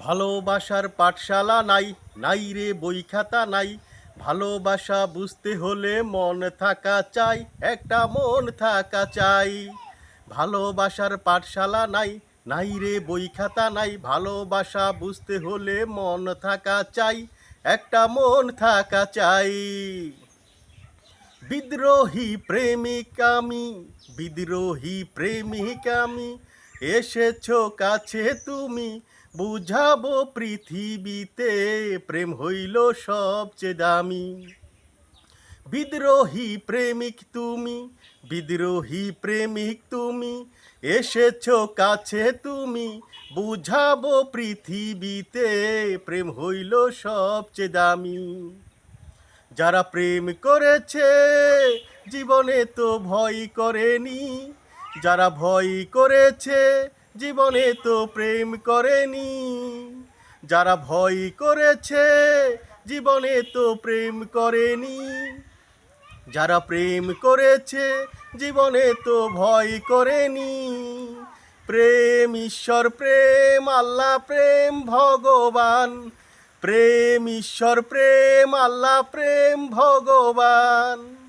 ভালোবাসার পাঠশালা নাই নাই রে বই খাতা নাই। ভালোবাসা বুঝতে হলে মন থাকা চাই, একটা মন থাকা চাই। ভালোবাসার পাঠশালা নাই নাই রে বই খাতা নাই। ভালোবাসা বুঝতে হলে মন থাকা চাই, একটা মন থাকা চাই। বিদ্রোহী প্রেমিক আমি, বিদ্রোহী প্রেমিক আমি। এসেছ কাছে তুমি বুঝাবো পৃথিবীতে, প্রেম হইল সবচেয়ে দামি। বিদ্রোহী প্রেমিক তুমি, বিদ্রোহী প্রেমিক তুমি, এসেছ কাছে তুমি। বুঝাবো পৃথিবীতে, প্রেম হইল সবচেয়ে দামি। যারা প্রেম করেছে, জীবনে তো ভয় করেনি। যারা ভয় করেছে জীবনে তো প্রেম করেনি। যারা ভয় করেছে, জীবনে তো প্রেম করেনি। যারা প্রেম করেছে, জীবনে তো ভয় করেনি। প্রেম ঈশ্বর, প্রেম আল্লাহ, প্রেম ভগবান। প্রেম ঈশ্বর, প্রেম আল্লাহ, প্রেম ভগবান।